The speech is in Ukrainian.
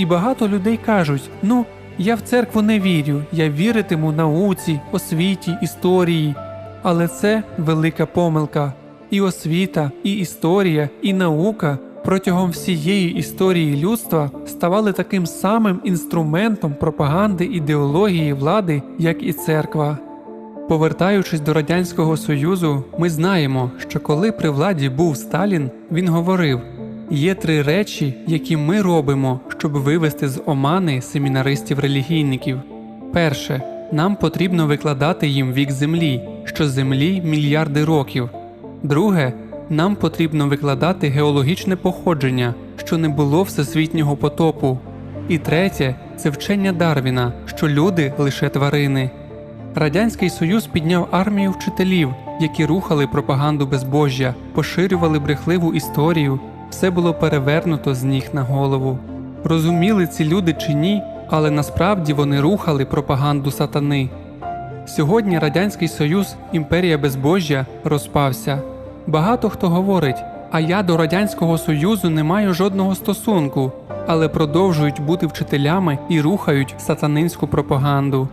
І багато людей кажуть: ну, я в церкву не вірю, я віритиму науці, освіті, історії. Але це велика помилка. І освіта, і історія, і наука протягом всієї історії людства ставали таким самим інструментом пропаганди ідеології влади, як і церква. Повертаючись до Радянського Союзу, ми знаємо, що коли при владі був Сталін, він говорив: є три речі, які ми робимо, щоб вивести з омани семінаристів-релігійників. Перше, нам потрібно викладати їм вік землі, що землі мільярди років. Друге, нам потрібно викладати геологічне походження, що не було всесвітнього потопу. І третє це вчення Дарвіна, що люди лише тварини. Радянський Союз підняв армію вчителів, які рухали пропаганду безбожжя, поширювали брехливу історію, все було перевернуто з ніг на голову. Розуміли ці люди чи ні, але насправді вони рухали пропаганду сатани. Сьогодні Радянський Союз, імперія безбожжя, розпався. Багато хто говорить, а я до Радянського Союзу не маю жодного стосунку, але продовжують бути вчителями і рухають сатанинську пропаганду.